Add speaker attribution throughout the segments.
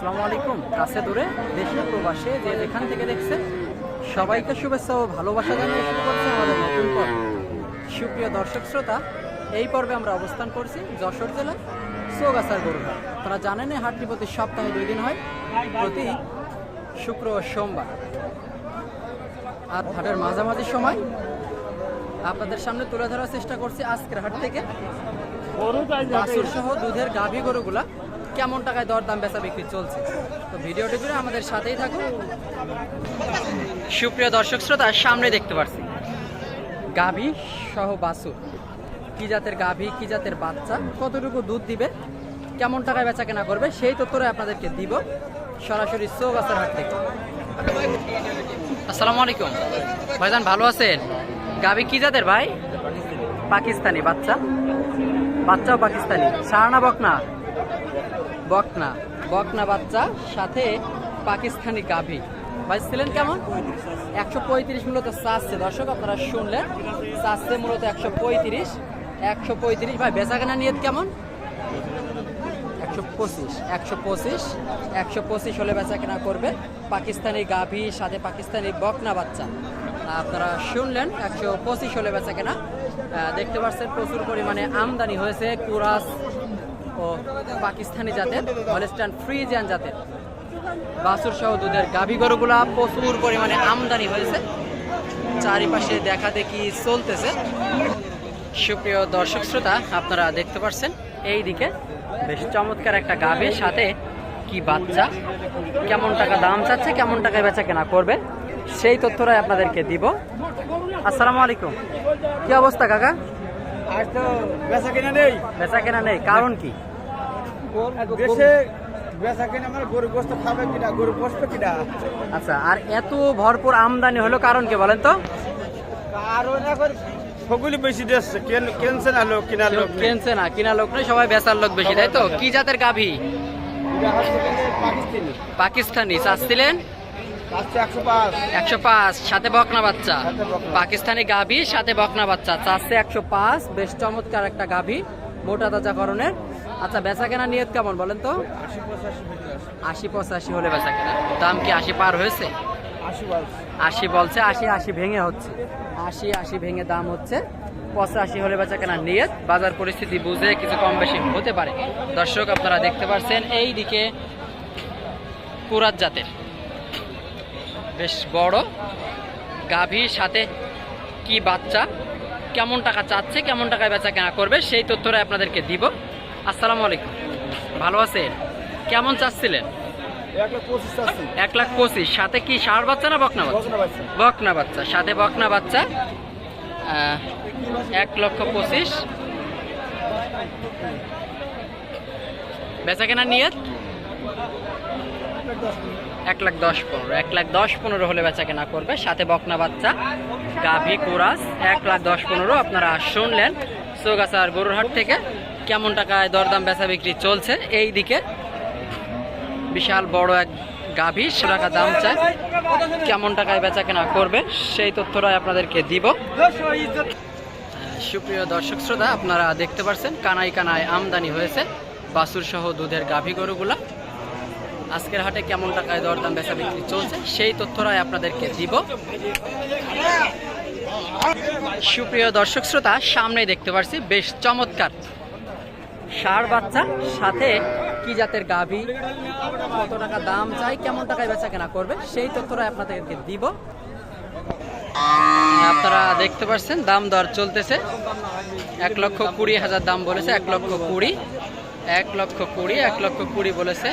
Speaker 1: আসসালামু আলাইকুম। কাছে দূরে, দেশে, প্রবাসে, যে যেখান থেকে দেখছে, সবাইকে শুভেচ্ছা ও ভালোবাসা জানিয়ে শুরু করছে আমাদের নতুন পর্ব। সুপ্রিয় দর্শক শ্রোতা, এই পর্বে আমরা অবস্থান করছি যশোর জেলা চৌগাছার গরুহাট। আপনারা জানেন এই হাটটি প্রতি সপ্তাহে দুই দিন হয়, প্রতি শুক্র ও সোমবার। আর হাটের মাঝামাঝি সময় আপনাদের সামনে তুলে ধরার চেষ্টা করছি আজকের হাট থেকে। বাছুর সহ দুধের গাভী গরুগুলা। কেমন টাকায় দরদাম বেচা বিক্রি চলছে? তো ভিডিওটি জুড়ে আমাদের সাথেই থাকুন। সুপ্রিয় দর্শক শ্রোতা, সামনে দেখতে পাচ্ছি গাভী সহ বাছুর। কি জাতের গাভী, কি জাতের বাচ্চা, কতটুকু দুধ দিবে, কেমন টাকায় বেচা কেনা করবে, সেই তথ্যটা আপনাদেরকে দিব। সরাসরি চৌগাছার হাট থেকে। আসসালামু আলাইকুম। ভাইজান, ভালো আছেন? গাভী কি জাতের ভাই? পাকিস্তানি বাচ্চা। বাচ্চাও পাকিস্তানি। সারানা বকনা? বকনা বকনা বাচ্চা, সাথে পাকিস্তানি গাভী। ভাই, ছিলেন কেমন? একশো পঁয়ত্রিশ মূলত চাচ্ছে দর্শক, আপনারা শুনলেন চাচ্ছে মূলত একশো পঁয়ত্রিশ একশো পঁয়ত্রিশ। ভাই বেচা কেনা নিয়ত কেমন? একশো পঁচিশ একশো পঁচিশ একশো পঁচিশ হলে বেচা কেনা করবে পাকিস্তানি গাভী, সাথে পাকিস্তানি বকনা বাচ্চা। আপনারা শুনলেন, একশো পঁচিশ হলে বেচা কেনা দেখতে পাচ্ছেন প্রচুর পরিমাণে আমদানি হয়েছে কুরাস ও পাকিস্তানি জাতের হলস্টান ফ্রিজিয়ান জাতের। বাসুর সহ দুধের গাভী গরুগুলা প্রচুর পরিমাণে আমদানি হয়েছে। চারিপাশে দেখা দেখি চলতেছে। সুপ্রিয় দর্শক শ্রোতা আপনারা দেখতে পাচ্ছেন এই দিকে বেশ চমৎকার একটা গাভীর সাথে কি বাচ্চা কেমন টাকা দাম চাচ্ছে কেমন টাকায় বেচা কেনা করবে সেই তথ্যটাই আপনাদেরকে দিব। আসসালামু আলাইকুম। কি অবস্থা কাকা?
Speaker 2: আজ তো বেচা কিনা নেই।
Speaker 1: বেচা কেনা নেই কারণ কি?
Speaker 2: দেশে বেচা কিনা মানে গরু গোস্ত খাবে কিনা গরু বসবে কিনা?
Speaker 1: আচ্ছা আর এত ভরপুর আমদানি হলো কারণ কি বলেন তো?
Speaker 2: আর এখন সগুলি বেশি দিচ্ছে কেনছে না লোক কিনা লোক।
Speaker 1: কিনছে না কিনা লোক সবাই বেচার লোক বেশি তাই তো? কি জাতের গাভী?
Speaker 2: পাকিস্তানি। আসছে একশো পাঁচ।
Speaker 1: সাথে বকনা বাচ্চা। পাকিস্তানি গাভী সাথে বকনা বাচ্চা। চাচ্ছে একশো পাঁচ বেশ চমৎকার একটা গাভী মোটা তাজা করণের। আচ্ছা বেচা কেনা নিয়ত কেমন বলেন তো?
Speaker 2: আশি পঁচাশি
Speaker 1: হলে বেচা কেনা দাম কি আশি পার হয়েছে?
Speaker 2: আশি
Speaker 1: বলছে। আশি আশি ভেঙে হচ্ছে। আশি আশি ভেঙে দাম হচ্ছে। পঁচাশি হলে বেচা কেনা নিয়ত বাজার পরিস্থিতি বুঝে কিছু কম বেশি হতে পারে। দর্শক আপনারা দেখতে পাচ্ছেন এই দিকে কুরাত জাতের। বেশ বড়। গাভীর সাথে কি বাচ্চা? কেমন টাকা চাচ্ছে কেমন টাকায় বেচা কেনা করবে সেই তথ্যটা আপনাদেরকে দিব। আসসালামু আলাইকুম। ভালো আছেন? কেমন চাচ্ছিলেন?
Speaker 2: এক লাখ পঁচিশ
Speaker 1: সাথে কি সার বাচ্চা না বকনা বাচ্চা?
Speaker 2: বকনা বাচ্চা।
Speaker 1: সাথে বকনা বাচ্চা? এক লক্ষ পঁচিশ। বেচা কেনা নিয়ত? এক লাখ দশ পনেরো। এক লাখ দশ পনেরো হলে বেচা কেনা করবে। সাথে বকনা বাচ্চা। গাভী কোরাস। এক লাখ দশ পনেরো। আপনারা শুনলেন চৌগাছার গরুরহাট থেকে। কেমন টাকায় দরদাম বেচা বিক্রি চলছে? এই দিকে বিশাল বড় এক গাভী সে টাকা দাম চায়। কেমন টাকায় বেচা কেনা করবে সেই তথ্যটাই আপনাদেরকে দিব। সুপ্রিয় দর্শক শ্রোতা, আপনারা দেখতে পাচ্ছেন কানাই কানায় আমদানি হয়েছে বাছুর সহ দুধের গাভী গরুগুলা। আজকের হাটে কেমন টাকায় দরদাম বেচা বিক্রি চলছে সেই তথ্যটাই আপনাদেরকে দিব। সুপ্রিয় দর্শক শ্রোতা সামনে দেখতে পাচ্ছি বেশ চমৎকার ষাঁড় বাচ্চা, সাথে কি জাতের গাভী, কত টাকা দাম চাই, কেমন টাকায় বেচা কেনা করবে, সেই তথ্যটা আপনাদেরকে দিব। আপনারা দেখতে পাচ্ছেন, দাম দর চলতেছে। এক লক্ষ কুড়ি হাজার দাম বলেছে, এক লক্ষ কুড়ি, এক লক্ষ কুড়ি, এক লক্ষ কুড়ি বলেছে।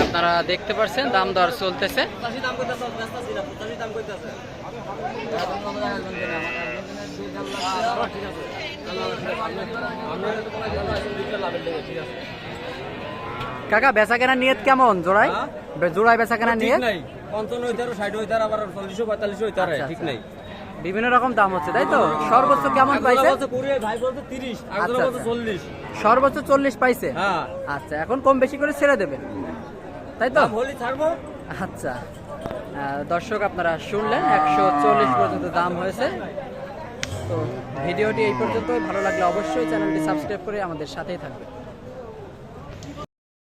Speaker 1: আপনারা দেখতে পাচ্ছেন দাম দর চলতেছে। কাকা বেচা কেনা নিয়ত কেমন? জোড়ায়? বে- জোড়ায় বেচা কেনা নিয়ত?
Speaker 2: নাই। পঞ্চান্ন হইতে ষাট হইতে আবার চল্লিশশো পঁয়তাল্লিশশো হইতে
Speaker 1: আচ্ছা,
Speaker 2: ঠিক
Speaker 1: আচ্ছা।
Speaker 2: নাই।
Speaker 1: বিভিন্ন রকম দাম হচ্ছে তাই তো? সর্বোচ্চ কেমন পাইছে? আচ্ছা, আচ্ছা। সর্বোচ্চ চল্লিশ পাইছে?
Speaker 2: হ্যাঁ।
Speaker 1: আচ্ছা এখন কম বেশি করে ছেড়ে দেবেন তাই তো? আচ্ছা। দর্শক আপনারা শুনলেন একশো চল্লিশ পর্যন্ত দাম হয়েছে। তো ভিডিওটি এই পর্যন্তই। ভালো লাগলে অবশ্যই চ্যানেলটি সাবস্ক্রাইব করে আমাদের সাথেই থাকবে